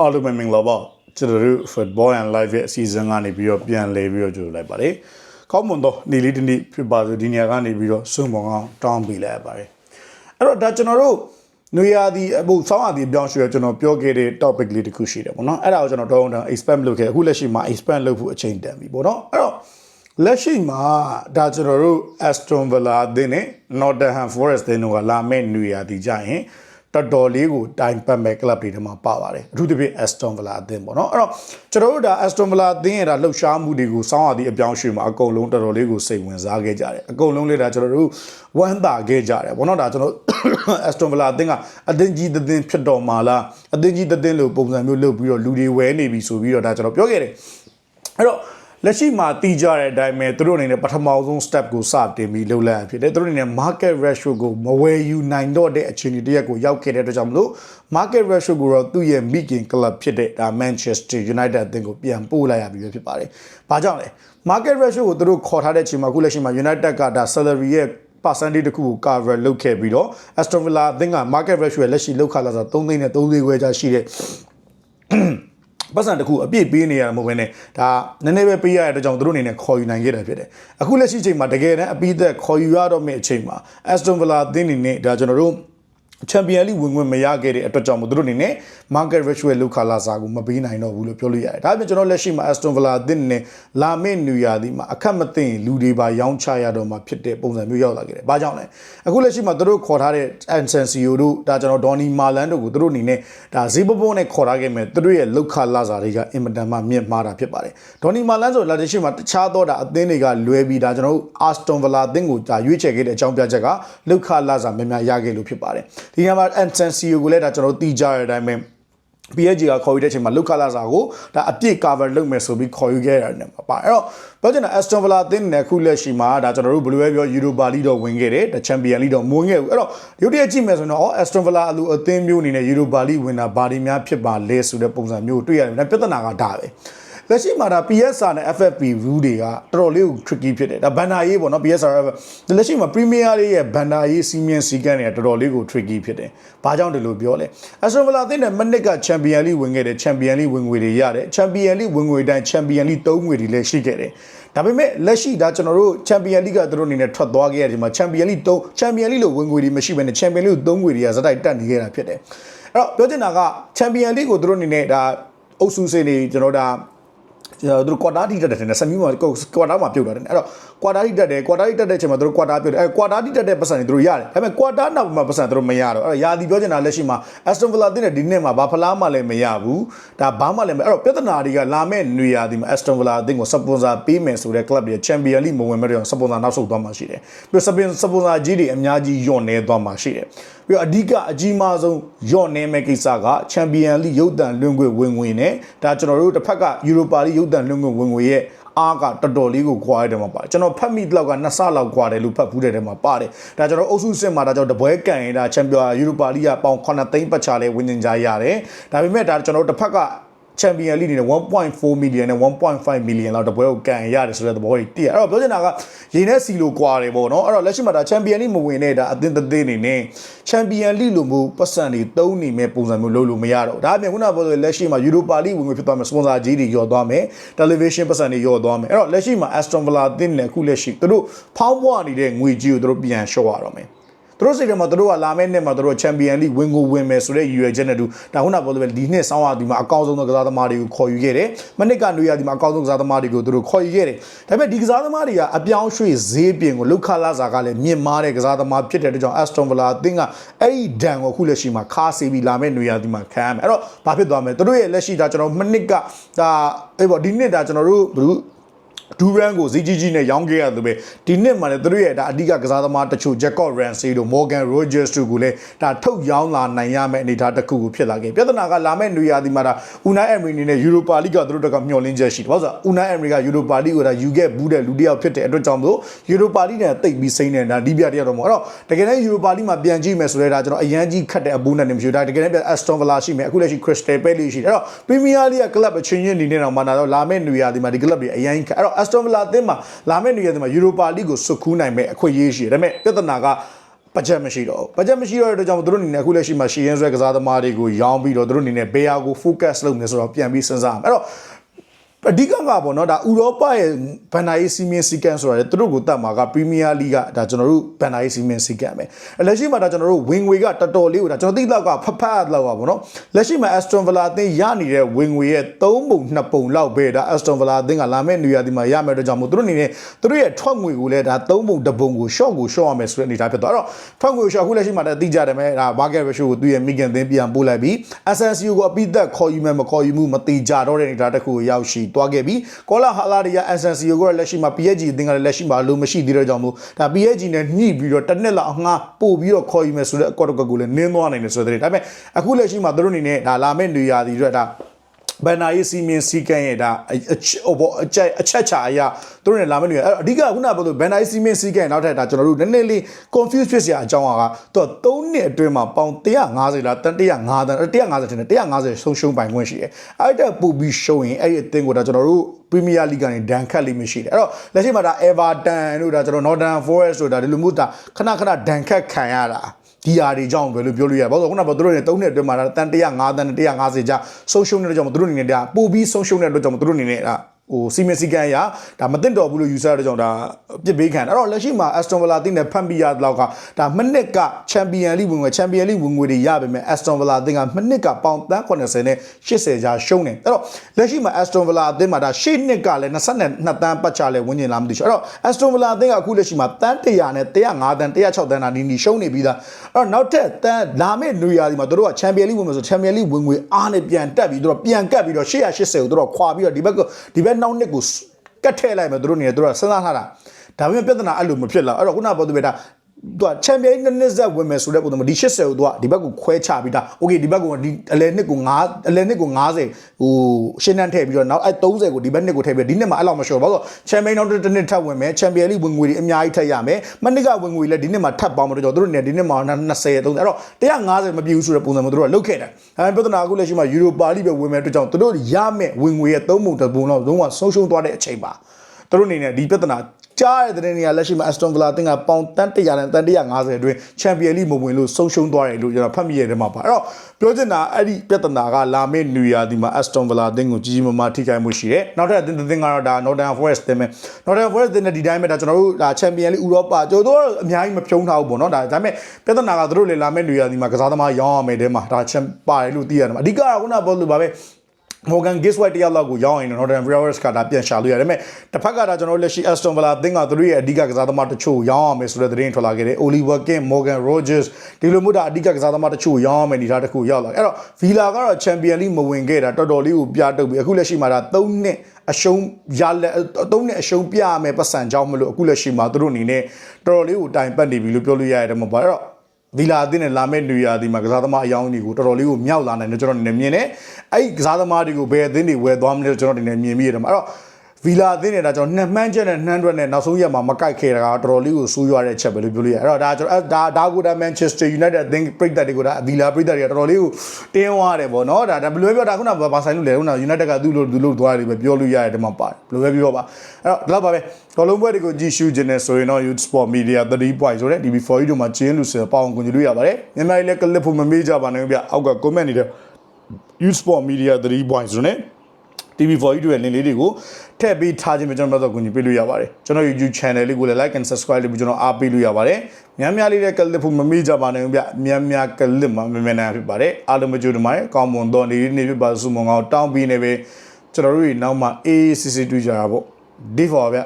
အားလုံးပဲမင်္ဂလာပါကျွန်တော်တို့ Football and Live ရဲ့အစီအစဉ်ကနေပြီးတော့ပြန်လည်ပြီးတော့ကြိုလိုက်ပါတယ်။ကောင်းမွန်တော့နေလေးတစ်နေ့ဖြစ်ပါစို့ဒီနေရာကနေပြီးတော့စွန့်ပေါ်အောင်တောင်းပေးလိုက်ရပါတယ်။အဲ့တော့ဒါကျွန်တော်တို့နွေရာသီအဖို့ဆောင်းရာသီပြောင်းရွှေ့ကျွန်တော်ပြောခဲ့တဲ့ topic လေးတစ်ခုရှိတယ်ပေါ့နော်။အဲ့ဒါကိုကျွန်တော်တော့တော့ expand လုပ်ခဲ့အခုလက်ရှိမှာ expand လုပ်ဖို့အချိန်တန်ပြီပေါ့နော်။အဲ့တော့လက်ရှိမှာဒါကျွန်တော်တို့ Aston Villa အသင်းနဲ့ Nottingham Forest အသင်းတို့ကလာမယ့်နွေရာသီကြရင် တော်တော်လေးကိုတိုင်ပတ်မဲ့ club တွေထဲမှာပါပါတယ်အထူးသဖြင့် Aston Villa အသင်းပေါ့နော်အဲ့တော့ကျွန်တော်တို့ဒါ Aston Villa အသင်းရဲ့ဒါလှုပ်ရှားမှုတွေကိုစောင်းရသည့်အပြောင်းအရွှေ့မှာအကုန်လုံးတော်တော်လေးကိုစိတ်ဝင်စားခဲ့ကြတယ်အကုန်လုံးလေးဒါကျွန်တော်တို့ဝမ်းသာခဲ့ကြတယ်ပေါ့နော်ဒါကျွန်တော် Aston Villa အသင်းကအသင်းကြီးသင်းဖြစ်တော်မှာလားအသင်းကြီးသင်းလို့ပုံစံမျိုးလုပ်ပြီးတော့လူတွေဝဲနေပြီဆိုပြီးတော့ဒါကျွန်တော်ပြောခဲ့တယ်အဲ့တော့ လက်ရှိမှာတည်ကြတဲ့အတိုင်းပဲသူတို့အနေနဲ့ပထမဆုံး step ကိုစတင်ပြီးလှုပ်လိုက်ရဖြစ်တယ်သူတို့အနေနဲ့ market ratio ကိုမဝယ်ယူနိုင်တော့တဲ့အခြေအနေတစ်ရပ်ကိုရောက်ခဲ့တဲ့အတွက်ကြောင့်မလို့ market ratio ကိုတော့သူ့ရဲ့မိခင် club ဖြစ်တဲ့ဒါ Manchester United အသင်းကိုပြန်ပို့လိုက်ရပြီပဲဖြစ်ပါတယ်။ဘာကြောင့်လဲ market ratio ကိုသူတို့ခေါ်ထားတဲ့အချိန်မှာအခုလက်ရှိမှာ United ကဒါ salary ရဲ့ percentage တခုကို cover လုပ်ခဲ့ပြီးတော့ Aston Villa အသင်းက market ratio ရဲ့လက်ရှိလောက်ခလာဆို3သိန်းနဲ့3သိန်းခွဲကြားရှိတဲ့ ပတ်စံတစ်ခုအပြည့်ပေးနေရမှာမဟုတ်ဘဲနဲ့ဒါနည်းနည်းပဲပေးရတဲ့အတွက်ကြောင့်သူတို့အနေနဲ့ခေါ်ယူနိုင်ခဲ့တာဖြစ်တယ်အခုလက်ရှိချိန်မှာတကယ်တမ်းအပိသက်ခေါ်ယူရတော့မယ့်အချိန်မှာ Aston Villa အသင်းအနေနဲ့ဒါကျွန်တော်တို့ ချန်ပီယံလိဝင်ဝင်မရခဲ့တဲ့အတွက်ကြောင့်မို့သူတို့အနေနဲ့ market ratio လောက်ခလာစာကိုမပေးနိုင်တော့ဘူးလို့ပြောလို့ရတယ်။ဒါပေမဲ့ကျွန်တော်လက်ရှိမှာ Aston Villa အသင်းနဲ့လာမယ့်နူယာဒီမှာအခက်မသိရင်လူတွေပါရောင်းချရတော့မှာဖြစ်တဲ့ပုံစံမျိုးရောက်လာခဲ့တယ်။ဘာကြောင့်လဲ။အခုလက်ရှိမှာသူတို့ခေါ်ထားတဲ့ Ansencio တို့ဒါကျွန်တော် Donny Marlan တို့ကိုသူတို့အနေနဲ့ဒါဈေးပပိုးနဲ့ခေါ်ထားခဲ့မယ်သူတို့ရဲ့လောက်ခလာစာတွေကအင်မတန်မှမြင့်မားတာဖြစ်ပါတယ်။ Donny Marlan ဆိုလာတဲ့ရှိမှာတခြားသောဒါအသင်းတွေကလွဲပြီးဒါကျွန်တော်တို့ Aston Villa အသင်းကိုဒါရွေးချယ်ခဲ့တဲ့အကြောင်းပြချက်ကလောက်ခလာစာများများရခဲ့လို့ဖြစ်ပါတယ်။ဒီညမှာ Ansencio ကိုလည်းဒါကျွန်တော်တို့တီးကြရတဲ့အတိုင်းပဲ PSG ကခေါ်ယူတဲ့အချိန်မှာလုခလာစာကိုဒါအပြည့် cover လုပ်မယ်ဆိုပြီးခေါ်ယူခဲ့ရတယ်မှာပါအဲ့တော့ပြောချင်တာ Aston Villa အသင်းနဲ့ခုလက်ရှိမှာဒါကျွန်တော်တို့ဘယ်လိုပဲပြော Europa League တော့ဝင်ခဲ့တယ်ဒါ Champion League တော့မဝင်ခဲ့ဘူးအဲ့တော့ရုပ်တရက်ကြည့်မယ်ဆိုရင်တော့ Aston Villa အလူအသင်းမျိုးအနေနဲ့ Europa League ဝင်တာဘာတွေများဖြစ်ပါလဲဆိုတဲ့ပုံစံမျိုးကိုတွေ့ရတယ်ဒါပြဿနာကဒါပဲ လက်ရှိမှာဒါ PSR နဲ့ FFP rule တွေကတော်တော်လေးကို tricky ဖြစ်တယ်ဒါဘန်နာရေးပေါ့နော် PSR လက်ရှိမှာ Premier League ရဲ့ဘန်နာရေးစီမင်းစီကန်းတွေကတော်တော်လေးကို tricky ဖြစ်တယ်ဘာကြောင့်ဒီလိုပြောလဲ Aston Villa အသင်းနဲ့မနစ်က Champion League ဝင်ခဲ့တယ် Champion League ဝင်ငွေတွေရတယ် Champion League ဝင်ငွေတိုင်း Champion League သုံးငွေတွေလည်းရှိခဲ့တယ်ဒါပေမဲ့လက်ရှိဒါကျွန်တော်တို့ Champion League ကသူတို့အနေနဲ့ထွက်သွားခဲ့ရတဲ့ဒီမှာ Champion League 3 Champion League လို့ဝင်ငွေတွေမရှိဘဲနဲ့ Champion League သုံးငွေတွေကဇက်တိုက်တက်နေခဲ့တာဖြစ်တယ်အဲ့တော့ပြောချင်တာက Champion League ကိုသူတို့အနေနဲ့ဒါအုပ်စုစင်းတွေကျွန်တော်ဒါ ကျွန်တော်တို့ကွာတာတီတက်တယ်နဲ့ဆမီမှာကွာတာမှာပြုတ်တာတယ်အဲ့တော့ကွာတာတီတက်တယ်ကွာတာတီတက်တဲ့အချိန်မှာတို့ကွာတာပြုတ်တယ်အဲ့ကွာတာတီတက်တဲ့ပတ်စံတွေတို့ရတယ်ဒါပေမဲ့ကွာတာနောက်မှာပတ်စံတို့မရတော့အဲ့တော့ယာဒီပြောချင်တာလက်ရှိမှာ Aston Villa တင်းတဲ့ဒီနှစ်မှာဘာဖလားမှလည်းမရဘူးဒါဘာမှလည်းမအဲ့တော့ပြဿနာတွေကလာမဲ့နွေရာသီမှာ Aston Villa အသင်းကို sponsor ပေးမယ်ဆိုတဲ့ club တွေ Champion League မဝင်မဲ့တော့ sponsor နောက်ဆုတ်သွားမှာရှိတယ်ပြီးတော့ sponsor ကြီးတွေအများကြီးညော့နေသွားမှာရှိတယ် ပြီးတော့အဓိကအကြီးမားဆုံးညော့နေမဲ့ကိစ္စက Champion League ရုပ်တံလွှင့်ခွင့်ဝင်ငွေနဲ့ဒါကျွန်တော်တို့တစ်ဖက်က Europa League ရုပ်တံလွှင့်ခွင့်ဝင်ငွေရဲ့အားကတော်တော်လေးကိုခွာရတဲ့မှာပါတယ်ကျွန်တော်ဖတ်မိတော့ကနှစ်ဆလောက်ခွာတယ်လို့ဖတ်ဘူးတဲ့ထဲမှာပါတယ်ဒါကျွန်တော်အုပ်စုစစ်မှာဒါကျွန်တော်တပွဲကန်ရင်ဒါချန်ပီယံယူရိုပါလိကပေါင်9သိန်းပတ်ချလဲဝင်နေကြရတယ်ဒါပေမဲ့ဒါကျွန်တော်တစ်ဖက်က ချန်ပီယံလိနေနဲ့1.4 million နဲ့1.5 million လောက်တပွဲကိုကန်ရတယ်ဆိုတဲ့သဘောတွေတည်ရအဲ့တော့ပြောချင်တာကရေနဲ့စီလိုကွာတယ်ပေါ့နော်အဲ့တော့လက်ရှိမှာဒါချန်ပီယံလိမဝင်တဲ့ဒါအသင်းသေးနေနဲ့ချန်ပီယံလိလိုမျိုးပတ်စံတွေတုံးနေမဲ့ပုံစံမျိုးလုပ်လို့မရတော့ဒါအပြင်ခုနကပြောလို့လက်ရှိမှာယူရိုပါလိဝင်ငွေဖြစ်သွားမယ်စပွန်ဆာကြီးတွေညော်သွားမယ်တယ်လီဗီရှင်းပတ်စံတွေညော်သွားမယ်အဲ့တော့လက်ရှိမှာ Aston Villa အသင်းနဲ့အခုလက်ရှိသူတို့ဖောင်းပွားနေတဲ့ငွေကြီးကိုသူတို့ပြန်လျှော့ရတော့မယ် သူတို့စိတ်ထဲမှာသူတို့ကလာမယ့်နှစ်မှာသူတို့ချန်ပီယံလိဝင်ကိုဝင်မယ်ဆိုတဲ့ရည်ရွယ်ချက်နဲ့တူဒါခုနပြောလို့ပဲဒီနှစ်ဆောင်းရဒီမှာအကောင်းဆုံးသောကစားသမားတွေကိုခေါ်ယူခဲ့တယ်မနစ်ကနွေရဒီမှာအကောင်းဆုံးကစားသမားတွေကိုသူတို့ခေါ်ယူခဲ့တယ်ဒါပေမဲ့ဒီကစားသမားတွေကအပြောင်းရွှေ့ဈေးပြင်ကိုလုခလာစာကလည်းမြင့်မားတဲ့ကစားသမားဖြစ်တဲ့အတွက်ကြောင့် Aston Villa အသင်းကအဲ့ဒီဒဏ်ကိုခုလက်ရှိမှာခါစီပြီးလာမယ့်နွေရဒီမှာခံရမယ်အဲ့တော့ဘာဖြစ်သွားမလဲသူတို့ရဲ့လက်ရှိဒါကျွန်တော်မနစ်ကဒါအေးပေါ့ဒီနှစ်ဒါကျွန်တော်တို့ဘယ် ဒူရန်ကိုဈေးကြီးကြီးနဲ့ရောင်းခဲ့ရတယ်ပဲဒီနှစ်မှာလည်းသူတို့ရဲ့ဒါအဓိကကစားသမားတချို့ Jacob Ramsey တို့ Morgan Rogers တို့ကိုလည်းဒါထုတ်ရောင်းလာနိုင်ရမယ့်အနေအထားတစ်ခုကိုဖြစ်လာခဲ့ပြဿနာကလာမယ့်နွေရာသီမှာဒါ Unai Emery အနေနဲ့ Europa League ကသူတို့တကမျှော်လင့်ချက်ရှိတယ်ဘာလို့ဆိုတော့ Unai Emery က Europa League ကိုဒါယူခဲ့ဘူးတဲ့လူတစ်ယောက်ဖြစ်တဲ့အတွက်ကြောင့်မို့ Europa League နဲ့တိတ်ပြီးစိမ့်နေတာဒီပြတရားတော့မဟုတ်အဲ့တော့တကယ်တမ်း Europa League မှာပြန်ကြည့်မယ်ဆိုတော့ဒါကျွန်တော်အရန်ကြီးခတ်တဲ့အပူးနဲ့နေမရှိဘူးဒါတကယ်တမ်းပြန် Aston Villa ရှိမယ်အခုလက်ရှိ Crystal Palace ရှိတယ်အဲ့တော့ Premier League က club အချင်းချင်းနေနေတော့မှလာတော့လာမယ့်နွေရာသီမှာဒီ club တွေအရန်ခတ်အဲ့တော့ Aston Villa အသင်းမှာလာမယ့်နေရာဒီမှာယူရိုပါလိကိုစုခူးနိုင်မဲ့အခွင့်အရေးရှိတယ်ဒါပေမဲ့ပြဿနာကဘတ်ဂျက်မရှိတော့ဘူးဘတ်ဂျက်မရှိတော့တဲ့အတွက်ကြောင့်သူတို့အနေနဲ့အခုလက်ရှိမှာရှီရင်ဆွဲကစားသမားတွေကိုရောင်းပြီးတော့သူတို့အနေနဲ့ဘေးယာကို focus လုပ်နေဆိုတော့ပြန်ပြီးစဉ်းစားအောင်အဲ့တော့ အဓိကကပေါ့နော်ဒါဥရောပရဲ့ဘန်နာရေးစီမင်းစီကန်းဆိုတာလေသူတို့ကိုတတ်မှာကပရီးမီးယားလိဂ်ကဒါကျွန်တော်တို့ဘန်နာရေးစီမင်းစီကန်းပဲအဲ့လက်ရှိမှာဒါကျွန်တော်တို့ဝင်ငွေကတော်တော်လေးကိုဒါကျွန်တော်သိတော့ကဖဖတ်လောက်ပါပေါ့နော်လက်ရှိမှာ Aston Villa အသင်းရနေတဲ့ဝင်ငွေရဲ့3ပုံ2ပုံလောက်ပဲဒါ Aston Villa အသင်းကလာမယ့်နေရာဒီမှာရမယ်တော့ကြောင့်မို့သူတို့အနေနဲ့သူတို့ရဲ့ထွက်ငွေကိုလည်းဒါ3ပုံ2ပုံကို short ကို short ရမယ်ဆိုတဲ့အနေအထားဖြစ်သွားအဲ့တော့ထွက်ငွေကို short ခုလက်ရှိမှာဒါသိကြတယ်မယ်ဒါ market ratio ကိုသူ့ရဲ့ migan သင်းပြန်ပို့လိုက်ပြီး SNCU ကိုအပိသက်ခေါ်ယူမယ်မခေါ်ယူမှုမတိကြတော့တဲ့အနေအထားတစ်ခုကိုရောက်ရှိသွားခဲ့ပြီးကောလာဟာလာရီယာ SNCU ကိုလက်ရှိမှာ PSG အသင်းကလည်းလက်ရှိမှာလို့မရှိသေးတော့ကြောင့်မို့ဒါ PSG နဲ့ညှိပြီးတော့တစ်နှစ်လောက်အငှားပို့ပြီးတော့ခေါ်ယူမယ်ဆိုတဲ့အကော့တကော့ကိုလည်းနင်းသွားနိုင်တယ်ဆိုတဲ့ဒါပေမဲ့အခုလက်ရှိမှာသူတို့အနေနဲ့ဒါလာမယ့်နေရာဒီအတွက်ဒါ ဘန်နာရေးစီမင်းစီကန်းရဲ့ဒါဟိုဘောအချက်အချက်ချာအရာသူတို့နဲ့လာမယ့်နေရာအဲ့အဓိကခုနကပြောလို့ဘန်နာရေးစီမင်းစီကန်းနောက်ထပ်ဒါကျွန်တော်တို့နည်းနည်းလေး confuse ဖြစ်စရာအကြောင်းကသူက3နှစ်အတွင်းမှာပေါင်150လားတန်150တန်150တင်တယ်150ဆုံးရှုံးပိုင်ခွင့်ရှိတယ်အဲ့ဒါပူပြီးရှုံးရင်အဲ့ဒီအသင်းကိုဒါကျွန်တော်တို့ Premier League ကနေဒဏ်ခတ်လိမ့်မရှိတယ်အဲ့တော့လက်ရှိမှာဒါ Everton တို့ဒါကျွန်တော် Northern Forest တို့ဒါဒီလိုမျိုးဒါခဏခဏဒဏ်ခတ်ခံရတာ ဒီဟာတွေကြောင့်ပဲလို့ပြောလို့ရတယ်။ဘာလို့လဲခုနကပြောသူတို့နေ3နှစ်အတွင်းမှာဒါတန်105တန်150ကျဆုံးရှုံးနေတဲ့ကြောင့်မသူတို့အနေနဲ့ဒါပို့ပြီးဆုံးရှုံးတဲ့အတွက်ကြောင့်မသူတို့အနေနဲ့ဒါ ဟိုစီမင်းစီကန်ရဒါမသိတော့ဘူးလို့ယူဆရတဲ့ကြောင့်ဒါပြစ်ပေးခံတယ်အဲ့တော့လက်ရှိမှာ Aston Villa တင်းနဲ့ဖန်ပီယာလောက်ကဒါမနစ်ကချန်ပီယံလိဝင်ငွေချန်ပီယံလိဝင်ငွေတွေရပါမယ် Aston Villa တင်းကမနစ်ကပေါင်တန်း80နဲ့80ကြာရှုံးနေအဲ့တော့လက်ရှိမှာ Aston Villa အသင်းမှာဒါရှေ့နှစ်ကလည်း22တန်းပတ်ချလဲဝင်းကျင်လာမသိဘူးအဲ့တော့ Aston Villa အသင်းကအခုလက်ရှိမှာတန်း100နဲ့105တန်း106တန်းနာနီနီရှုံးနေပြီးသားအဲ့တော့နောက်ထပ်တန်းလာမယ့်နွေရာသီမှာတို့ကချန်ပီယံလိဝင်မယ်ဆိုချန်ပီယံလိဝင်ငွေအားနဲ့ပြန်တက်ပြီးတို့ပြန်ကတ်ပြီးတော့880ကိုတို့ခွာပြီးတော့ဒီဘက်ကဒီဘက်နောက်နှစ်ကိုကတ်ထဲလိုက်မယ်သူတို့နေတယ်သူတို့ကစဉ်းစားထားတာဒါပေမဲ့ပြဿနာအဲ့လိုမဖြစ်လာအဲ့တော့ခုနကပြောသူပဲဒါ သူကချန်ပီယံနှစ်နှစ်ဆက်ဝင်မယ်ဆိုတဲ့ပုံစံမျိုးဒီ80ကိုသူကဒီဘက်ကိုခွဲချပြီးတာโอเคဒီဘက်ကိုဒီအလဲနှစ်ကို9အလဲနှစ်ကို90ဟိုရှင်းနှန်းထည့်ပြီးတော့နောက်အဲ30ကိုဒီဘက်နှစ်ကိုထည့်ပြီးဒီနှစ်မှာအဲ့လောက်မလျှော်ဘာလို့ချန်ပီယံနောက်တစ်နှစ်ထပ်ဝင်မယ်ချန်ပီယံလိဝင်ငွေတွေအများကြီးထပ်ရမယ်မနစ်ကဝင်ငွေလည်းဒီနှစ်မှာထပ်ပေါင်းမတော့ကျွန်တော်တို့နေဒီနှစ်မှာ20 30အဲ့တော့150မပြည့်ဘူးဆိုတဲ့ပုံစံမျိုးတို့ကလုတ်ခဲ့တယ်အဲပြဿနာအခုလက်ရှိမှာယူရိုပါလိပဲဝင်မယ်အတွက်ကြောင့်တို့ရမယ်ဝင်ငွေရဲ့3ပုံတပုံလောက်လုံးဝဆုံးရှုံးသွားတဲ့အချိန်ပါ သူတို့အနေနဲ့ဒီပြဿနာ ကြားတဲ့တဲ့နေရာလက်ရှိမှာ Aston Villa တင်ကပေါင်တန်း100နဲ့တန်း150အတွင်း Champions League မဝင်လို့ဆုံးရှုံးသွားတယ်လို့ကျွန်တော်ဖတ်မိရတဲ့မှာပါအဲ့တော့ပြောချင်တာအဲ့ဒီပြဿနာကလာမယ့်နွေရာသီမှာ Aston Villa တင်ကိုကြီးကြီးမားမားထိခိုက်မှုရှိတယ်နောက်ထပ်အသင်းတစ်သင်းကတော့ဒါ Northern Forest တင်မယ် Northern Forest တင်တဲ့ဒီတိုင်းပဲဒါကျွန်တော်တို့ဒါ Champions League ဥရောပကျွန်တော်တို့အများကြီးမဖြုံးထားဘူးပေါ့နော်ဒါဒါပေမဲ့ပြဿနာကသူတို့လေလာမယ့်နွေရာသီမှာကစားသမားရောင်းရမယ်တဲမှာဒါချန်ပါတယ်လို့သိရတယ်မှာအဓိကကခုနကပြောလို့ပါပဲ Morgan Giswell တယောက်လောက်ကိုရောင်းရင်တော့ Northern Forest ကဒါပြန်ရှာလို့ရတယ်။ဒါပေမဲ့တစ်ဖက်ကဒါကျွန်တော်တို့လက်ရှိ Aston Villa အသင်းကသူတို့ရဲ့အဓိကကစားသမားတချို့ရောင်းအောင်မယ်ဆိုတဲ့သတင်းထွက်လာခဲ့တယ်။ Oliver King, Morgan Rogers ဒီလိုမျိုးဒါအဓိကကစားသမားတချို့ရောင်းအောင်မယ်အနေထားတစ်ခုရောက်လာ။အဲ့တော့ Villa ကတော့ Champion League မဝင်ခဲ့တာတော်တော်လေးကိုပြတုပ်ပြီးအခုလက်ရှိမှာဒါ3နှစ်အရှုံးရလက်3နှစ်အရှုံးပြရမယ်ပတ်စံကြောင်းမလို့အခုလက်ရှိမှာသူတို့အနေနဲ့တော်တော်လေးကိုတိုင်ပတ်နေပြီလို့ပြောလို့ရရတယ်မှာပါ။အဲ့တော့ ဗီလာအသင်းနဲ့လာမယ့်နေရာဒီမှာကစားသမားအယောင်းတွေကိုတော်တော်လေးကိုမြောက်လာနိုင်တယ်ကျွန်တော်အနေနဲ့မြင်တယ်အဲ့ဒီကစားသမားတွေကိုဘယ်အသင်းတွေဝယ်သွားမလဲကျွန်တော်အနေနဲ့မြင်မိရတယ်မှာအဲ့တော့ ဗီလာအသင်းနဲ့ဒါကျွန်တော်နှစ်မှန်းချက်နဲ့နှမ်းတွက်နဲ့နောက်ဆုံးရက်မှာမကိုက်ခဲ့တာကတော်တော်လေးကိုဆိုးရွားတဲ့ချက်ပဲလို့ပြောလို့ရအဲ့တော့ဒါကျွန်တော်ဒါဒါကိုဒါ Manchester United အသင်းပြိတ္တတွေကိုဒါဗီလာပြိတ္တတွေကတော်တော်လေးကိုတင်းဝါတယ်ပေါ့နော်ဒါဒါဘယ်လိုပြောဒါခုနကဘာဆိုင်လို့လဲခုန United ကသူ့လိုသူ့လိုသွားတယ်ပဲပြောလို့ရတယ်ဒီမှာပါတယ်ဘယ်လိုပဲပြောပါအဲ့တော့ဒီလောက်ပါပဲကောလုံးပွဲတွေကိုကြည့်ရှုခြင်းနဲ့ဆိုရင်တော့ Youth Sport Media 3 point ဆိုတဲ့ DB4 တို့မှာကျင်းလို့ဆိုပေါအောင်ကူညီလို့ရပါတယ်မြန်မာပြည်လည်း clip ဖို့မမေ့ကြပါနဲ့ဗျအောက်က comment နေတဲ့ Youth Sport Media 3 point ဆိုတဲ့ TV4 YouTube ရဲ့ link လေးတွေကို ထည့်ပေးထားခြင်းပဲကျွန်တော်တို့ကူညီပေးလို့ရပါတယ်ကျွန်တော် YouTube channel လေးကိုလည်း like and subscribe လုပ်ပြီးကျွန်တော်အားပေးလို့ရပါတယ်များများလေးတဲ့ clip ဖို့မမေ့ကြပါနဲ့ဗျများများ clip မှာမြန်မြန်နိုင်ဖြစ်ပါတယ်အားလုံးမကြိုးတမိုင်းကောင်းမွန်သောနေနေဖြစ်ပါစုမုံကောင်းတောင်းပြီးနေပဲကျွန်တော်တို့တွေနောက်မှ AACC တွေ့ကြတာပေါ့ဒီဖော်ဗျ